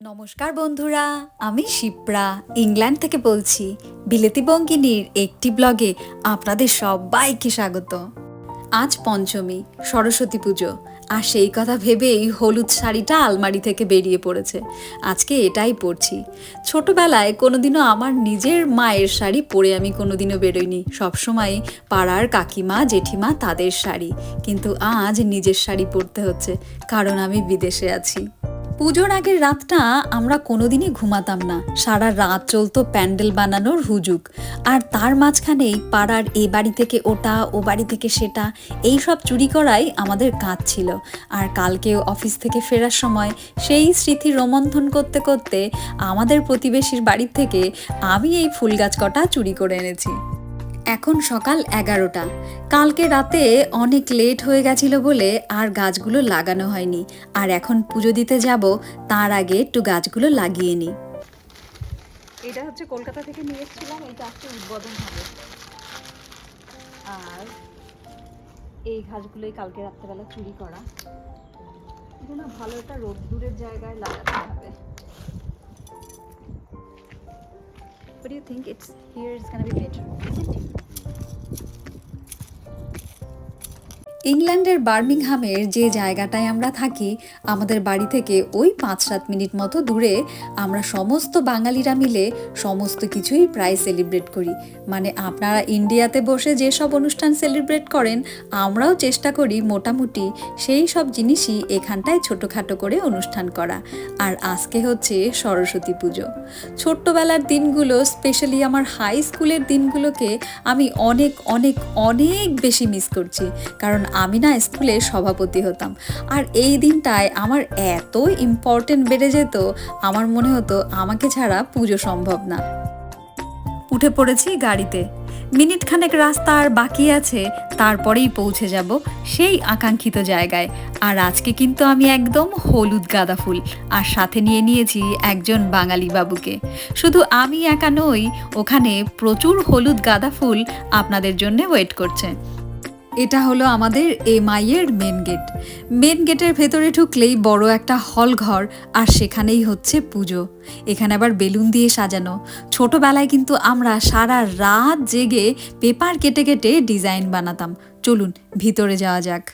নমস্কার বন্ধুরা, আমি শিপ্রা, ইংল্যান্ড থেকে বলছি। বিলেতি বঙ্গিনীর একটি ব্লগে আপনাদের সবাইকে স্বাগত। আজ পঞ্চমী, সরস্বতী পুজো, আর সেই কথা ভেবেই হলুদ শাড়িটা আলমারি থেকে বেরিয়ে পড়েছে। আজকে এটাই পরছি ছোটবেলায় কোনোদিনও আমার নিজের মায়ের শাড়ি পরে আমি কোনোদিনও বেরোইনি। সবসময় পাড়ার কাকিমা, জেঠিমা তাদের শাড়ি। কিন্তু আজ নিজের শাড়ি পরতে হচ্ছে, কারণ আমি বিদেশে আছি। পুজোর আগের রাতটা আমরা কোনোদিনই ঘুমাতাম না। সারা রাত চলতো প্যান্ডেল বানানোর হুজুক। আর তার মাঝখানেই পাড়ার এ বাড়ি থেকে ওটা, ও বাড়ি থেকে সেটা, এই সব চুরি করাই আমাদের কাজ ছিল। আর কালকেও অফিস থেকে ফেরার সময় সেই স্মৃতি রোমন্থন করতে করতে আমাদের প্রতিবেশীর বাড়ির থেকে আমি এই ফুল গাছ কটা চুরি করে এনেছি। এখন সকাল এগারোটা। কালকে রাতে অনেক লেট হয়ে গেছিল বলে আর গাছগুলো লাগানো হয়নি। আর এখন পুজো দিতে যাব তার আগে একটু গাছগুলো লাগিয়ে নিই। এটা হচ্ছে কলকাতা থেকে নিয়ে এসেছিলাম এটা আজকে উদ্বোধন হবে। আর এই ঘাসগুলোই কালকে রাত্রেবেলা চুরি করা। এখানে ভালো একটা রোদ্দুরের জায়গায় লাগাতে হবে। What do you think? It's here is gonna be better, isn't it? ইংল্যান্ডের বার্মিংহামের যে জায়গাটায় আমরা থাকি, আমাদের বাড়ি থেকে ওই পাঁচ সাত মিনিট মতো দূরে আমরা সমস্ত বাঙালিরা মিলে সমস্ত কিছুই প্রায় সেলিব্রেট করি। মানে আপনারা ইন্ডিয়াতে বসে যেসব অনুষ্ঠান সেলিব্রেট করেন, আমরাও চেষ্টা করি মোটামুটি সেই সব জিনিসই এখানটায় ছোটোখাটো করে অনুষ্ঠান করা। আর আজকে হচ্ছে সরস্বতী পুজো। ছোট্টবেলার দিনগুলো স্পেশালি আমার হাই স্কুলের দিনগুলোকে আমি অনেক অনেক অনেক বেশি মিস করছি। কারণ আমি না স্কুলে সভাপতি হতাম। আর এই দিনটায় আমার এত ইম্পর্টেন্ট বেড়ে যেত, আমার মনে হতো আমাকে ছাড়া পুজো সম্ভব না। উঠে পড়েছি গাড়িতে। মিনিট খানেক রাস্তা আর বাকি আছে, তারপরেই পৌঁছে যাব সেই আকাঙ্ক্ষিত জায়গায়। আর আজকে কিন্তু আমি একদম হলুদ গাঁদা ফুল, আর সাথে নিয়ে নিয়েছি একজন বাঙালি বাবুকে। শুধু আমি একা নই, ওখানে প্রচুর হলুদ গাঁদা ফুল আপনাদের জন্য ওয়েট করছে। এটা হলো আমাদের এমআইয়ের মেন গেট মেন গেটের ভেতরে ঢুকলেই বড় একটা হল ঘর, আর সেখানেই হচ্ছে পুজো। এখানে আবার বেলুন দিয়ে সাজানো। ছোটবেলায় কিন্তু আমরা সারা রাত জেগে পেপার কেটে কেটে ডিজাইন বানাতাম। চলুন, ভিতরে যাওয়া যাক।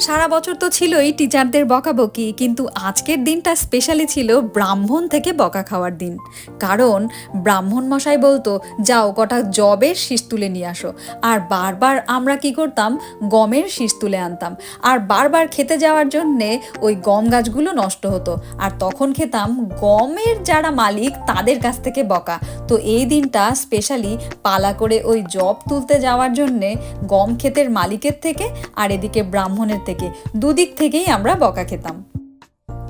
সারা বছর তো ছিলই টিচারদের বকাবকি, কিন্তু আজকের দিনটা স্পেশালি ছিল ব্রাহ্মণ থেকে বকা খাওয়ার দিন। কারণ ব্রাহ্মণ মশাই বলতো, যাও কটা জবের শীষ তুলে নিয়ে আসো। আর বারবার আমরা কি করতাম? গমের শীষ তুলে আনতাম। আর বারবার খেতে যাওয়ার জন্যে ওই গম গাছগুলো নষ্ট হতো। আর তখন খেতাম গমের যারা মালিক তাদের কাছ থেকে বকা। তো এই দিনটা স্পেশালি পালা করে ওই জব তুলতে যাওয়ার জন্যে গম ক্ষেতের মালিকের থেকে আর এদিকে ব্রাহ্মণের থেকে, দুদিক থেকেই আমরা বকা খেতাম।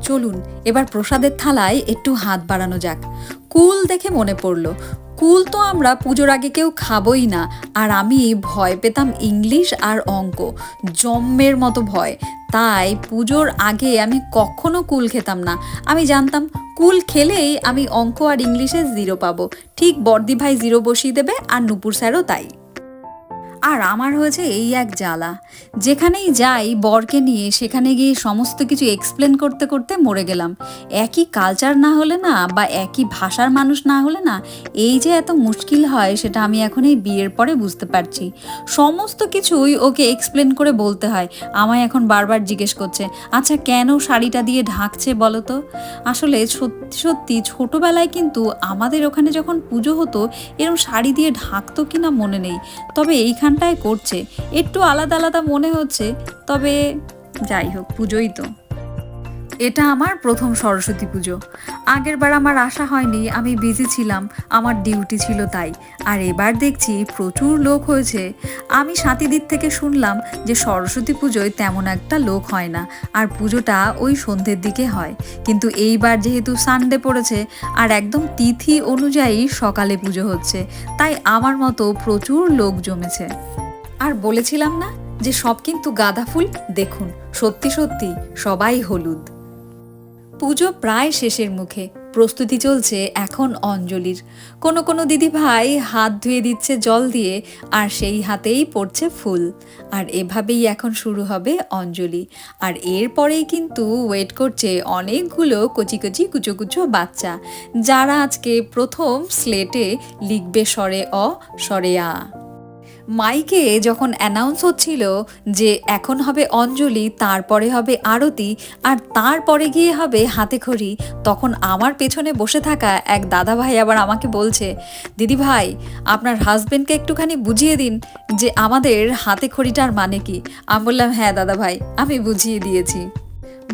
চলুন, এবার প্রসাদের থালায় একটু হাত বাড়ানো যাক। কুল দেখে মনে পড়ল, কুল তো আমরা পুজোর আগে কেউ খাবই না, আর আমি ভয় পেতাম ইংলিশ আর অঙ্ক, জম্মের মতো ভয়। তাই পুজোর আগে আমি কখনো কুল খেতাম না। আমি জানতাম, কুল খেলেই আমি অঙ্ক আর ইংলিশে জিরো পাবো। ঠিক বর্দি ভাই জিরো বসিয়ে দেবে আর নুপুর স্যারও তাই। আর আমার হয়েছে এই এক জ্বালা। যেখানেই যাই, বরকে নিয়ে, সেখানে গিয়ে সমস্ত কিছু এক্সপ্লেন করতে করতে মরে গেলাম। একই কালচার না হলে না, বা একই ভাষার মানুষ না হলে না, এই যে এত মুশকিল হয়, সেটা আমি এখন এই বিয়ের পরে বুঝতে পারছি। সমস্ত কিছুই ওকে এক্সপ্লেন করে বলতে হয়। আমায় এখন বারবার জিজ্ঞেস করছে আচ্ছা কেন শাড়িটা দিয়ে ঢাকছে বলো তো? আসলে সত্যি সত্যি ছোটোবেলায় কিন্তু আমাদের ওখানে যখন পুজো হতো এরকম শাড়ি দিয়ে ঢাকতো কিনা মনে নেই। তবে এইখানটায় করছে। একটু আলাদা আলাদা মনে হচ্ছে তবে যাই হোক পুজোই তো। এটা আমার প্রথম সরস্বতী পুজো। আগের বার আমার আশা হয়নি, আমি বিজি ছিলাম, আমার ডিউটি ছিল তাই। আর এবার দেখছি প্রচুর লোক হয়েছে। আমি সাতিদিক থেকে শুনলাম যে সরস্বতী পুজোয় তেমন একটা লোক হয় না, আর পুজোটা ওই সন্ধ্যের দিকে হয়। কিন্তু এইবার যেহেতু সানডে পড়েছে, আর একদম তিথি অনুযায়ী সকালে পুজো হচ্ছে, তাই আমার মতো প্রচুর লোক জমেছে। আর বলেছিলাম না যে সব কিন্তু গাঁদা ফুল? দেখুন, সত্যি সত্যি সবাই হলুদ। পুজো প্রায় শেষের মুখে। প্রস্তুতি চলছে এখন অঞ্জলির। কোনো কোনো দিদি ভাই হাত ধুয়ে দিচ্ছে জল দিয়ে, আর সেই হাতেই পড়ছে ফুল। আর এভাবেই এখন শুরু হবে অঞ্জলি। আর এরপরেই কিন্তু ওয়েট করছে অনেকগুলো কচি কচি কুচো কুচো বাচ্চা। যারা আজকে প্রথম স্লেটে লিখবে স্বরে অ, স্বরে আ। মাইকে যখন অ্যানাউন্স হচ্ছিল যে এখন হবে অঞ্জলি, তারপরে হবে আরতি, আর তারপরে গিয়ে হবে হাতে খড়ি তখন আমার পেছনে বসে থাকা এক দাদা ভাই আবার আমাকে বলছে, দিদি ভাই, আপনার হাজবেন্ডকে একটুখানি বুঝিয়ে দিন যে আমাদের হাতে খড়িটার মানে কি? আমি বললাম হ্যাঁ দাদা ভাই আমি বুঝিয়ে দিয়েছি।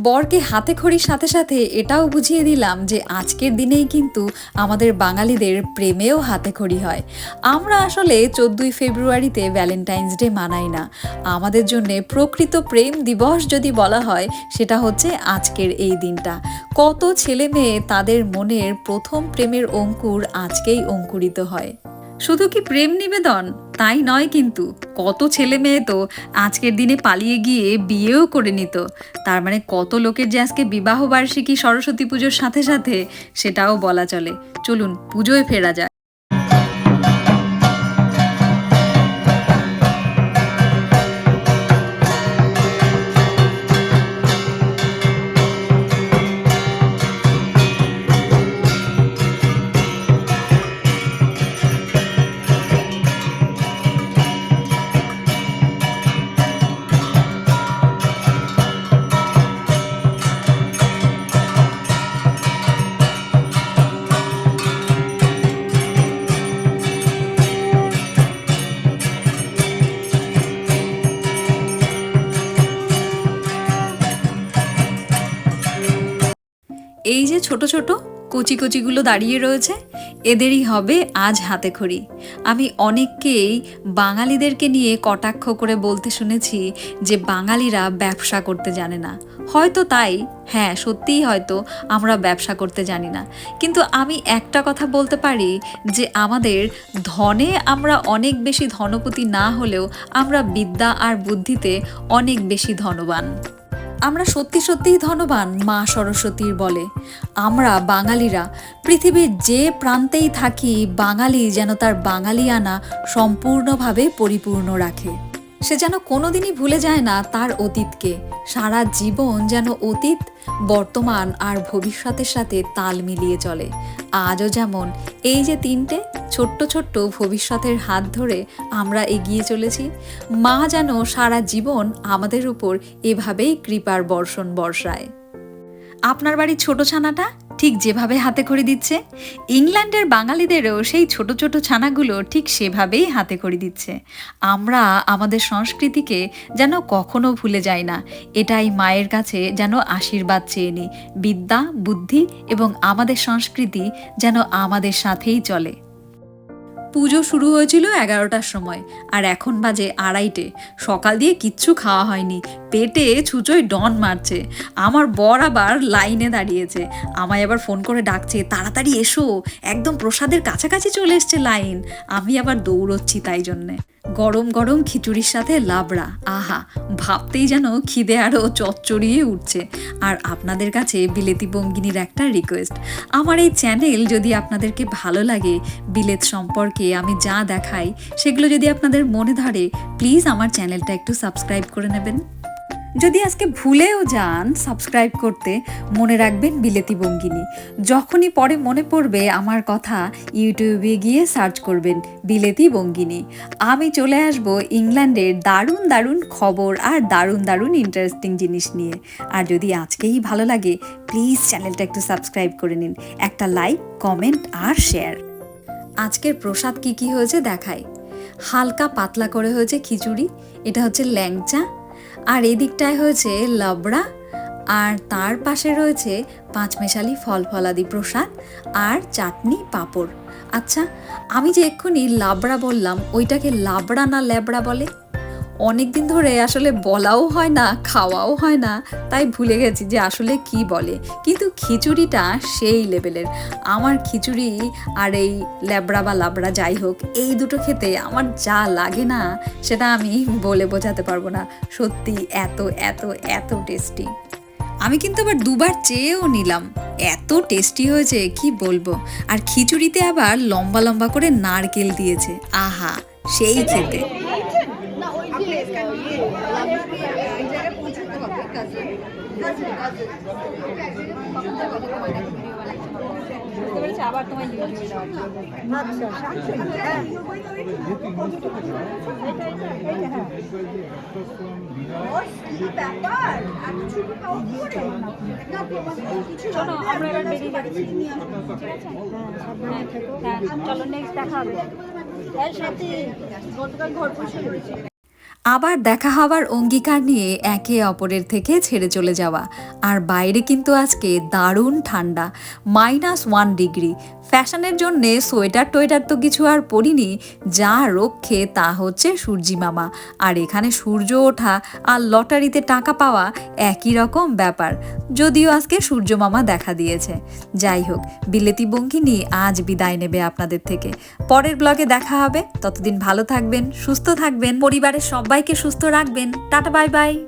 বরকে হাতে খড়ির সাথে সাথে এটাও বুঝিয়ে দিলাম যে আজকের দিনেই কিন্তু আমাদের বাঙালিদের প্রেমেও হাতে খড়ি হয়। আমরা আসলে চোদ্দই ফেব্রুয়ারিতে ভ্যালেন্টাইন্স ডে মানাই না। আমাদের জন্য প্রকৃত প্রেম দিবস যদি বলা হয়, সেটা হচ্ছে আজকের এই দিনটা। কত ছেলে মেয়ে তাদের মনের প্রথম প্রেমের অঙ্কুর আজকেই অঙ্কুরিত হয়। শুধু কি প্রেম নিবেদন? তাই নয় কিন্তু। কত ছেলে মেয়ে তো আজকের দিনে পালিয়ে গিয়ে বিয়েও করে নিত। তার মানে কত লোকের যে আজকে বিবাহ বার্ষিকী সরস্বতী পুজোর সাথে সাথে সেটাও বলা চলে। চলুন পুজোয় ফেরা যায় ছোট ছোট কচি কচিগুলো দাঁড়িয়ে রয়েছে। এদেরই হবে আজ হাতে খড়ি। আমি অনেককেই বাঙালিদেরকে নিয়ে কটাক্ষ করে বলতে শুনেছি যে বাঙালিরা ব্যবসা করতে জানে না। হয়তো তাই। হ্যাঁ সত্যিই হয়তো আমরা ব্যবসা করতে জানি না। কিন্তু আমি একটা কথা বলতে পারি যে আমাদের ধনে আমরা অনেক বেশি ধনপতি না হলেও আমরা বিদ্যা আর বুদ্ধিতে অনেক বেশি ধনবান। আমরা সত্যি সত্যিই ধনবান, মা সরস্বতীর বলে। আমরা বাঙালিরা, পৃথিবীর যে প্রান্তেই থাকি, বাঙালি যেন তার বাঙালিয়ানা সম্পূর্ণভাবে পরিপূর্ণ রাখে। সে যেন কোনোদিনই ভুলে যায় না তার অতীতকে। সারা জীবন যেন অতীত, বর্তমান আর ভবিষ্যতের সাথে তাল মিলিয়ে চলে। আজও যেমন এই যে তিনটে ছোট্ট ছোট্ট ভবিষ্যতের হাত ধরে আমরা এগিয়ে চলেছি। মা যেন সারা জীবন আমাদের উপর এভাবেই কৃপার বর্ষণ বর্ষায়। আপনার বাড়ির ছোট ছানাটা ঠিক যেভাবে হাতে খড়ি দিচ্ছে, ইংল্যান্ডের বাঙালিদেরও সেই ছোট ছোট ছানাগুলো ঠিক সেভাবেই হাতে খড়ি দিচ্ছে। আমরা আমাদের সংস্কৃতিকে যেন কখনো ভুলে যাই না, এটাই মায়ের কাছে যেন আশীর্বাদ চেয়ে নিই বিদ্যা, বুদ্ধি এবং আমাদের সংস্কৃতি যেন আমাদের সাথেই চলে। পুজো শুরু হয়েছিল এগারোটার সময়। আর এখন বাজে আড়াইটে। সকাল দিয়ে কিচ্ছু খাওয়া হয়নি। পেটে ছুঁচোয় ডন মারছে। আমার বর আবার লাইনে দাঁড়িয়েছে। আমায় আবার ফোন করে ডাকছে, তাড়াতাড়ি এসো। একদম প্রসাদের কাছাকাছি চলে এসছে লাইন। আমি আবার দৌড়চ্ছি তাই জন্যে। গরম গরম খিচুড়ির সাথে লাবড়া। আহা, ভাবতেই যেন খিদে আরও চচ্চড়িয়ে উঠছে। আর আপনাদের কাছে বিলেতি বঙ্গিনীর একটা রিকোয়েস্ট আমার এই চ্যানেল যদি আপনাদেরকে ভালো লাগে, বিলেত সম্পর্কে আমি যা দেখাই, সেগুলো যদি আপনাদের মনে ধরে প্লিজ আমার চ্যানেলটা একটু সাবস্ক্রাইব করে নেবেন। যদি আজকে ভুলেও যান সাবস্ক্রাইব করতে, মনে রাখবেন বিলেতি বঙ্গিনী। যখনই পরে মনে পড়বে আমার কথা, ইউটিউবে গিয়ে সার্চ করবেন বিলেতি বঙ্গিনী। আমি চলে আসব ইংল্যান্ডের দারুণ দারুণ খবর আর দারুণ দারুণ ইন্টারেস্টিং জিনিস নিয়ে। আর যদি আজকেই ভালো লাগে প্লিজ চ্যানেলটা একটু সাবস্ক্রাইব করে নিন। একটা লাইক কমেন্ট আর শেয়ার আজকের প্রসাদ কি কি হয়েছে দেখাই। হালকা পাতলা করে হয়েছে খিচুড়ি, এটা হচ্ছে ল্যাংচা আর এদিকটায় হয়েছে লাবড়া, আর তার পাশে রয়েছে পাঁচমেশালি ফল ফলাদি প্রসাদ আর চাটনি পাঁপড়। আচ্ছা আমি যে এক্ষুনি লাবড়া বললাম, ওইটাকে লাবড়া না ল্যাবড়া বলে? অনেক দিন ধরে আসলে বলাও হয় না, খাওয়াও হয় না, তাই ভুলে গেছি যে আসলে কি বলে। কিন্তু খিচুড়িটা সেই লেভেলের। আমার খিচুড়ি আর এই ল্যাবড়া বা লাবড়া যাই হোক, এই দুটো খেতে আমার যা লাগে না, সেটা আমি বলে বোঝাতে পারব না। সত্যি এত এত এত টেস্টি আমি কিন্তু আবার দুবার চেয়েও নিলাম। এত টেস্টি হয়েছে, কি বলব? আর খিচুড়িতে আবার লম্বা লম্বা করে নারকেল দিয়েছে। আহা, সেই খেতে। আবার হ্যাঁ আমরা হ্যাঁ চলো নেক্সট দেখা হবে। ঘর আবার দেখা হওয়ার অঙ্গীকার নিয়ে একে অপরের থেকে ছেড়ে চলে যাওয়া। আর বাইরে কিন্তু আজকে দারুণ ঠান্ডা মাইনাস ওয়ান ডিগ্রি ফ্যাশনের জন্যে সোয়েটার টোয়েটার তো কিছু আর পরিনি। যা রক্ষে তা হচ্ছে সূর্যি মামা। আর এখানে সূর্য ওঠা আর লটারিতে টাকা পাওয়া একই রকম ব্যাপার। যদিও আজকে সূর্য মামা দেখা দিয়েছে। যাই হোক, বিলেতি বঙ্কিনী আজ বিদায় নেবে আপনাদের থেকে। পরের ব্লগে দেখা হবে। ততদিন ভালো থাকবেন, সুস্থ থাকবেন। পরিবারের সবাইকে সুস্থ রাখবেন। Tata, bye bye.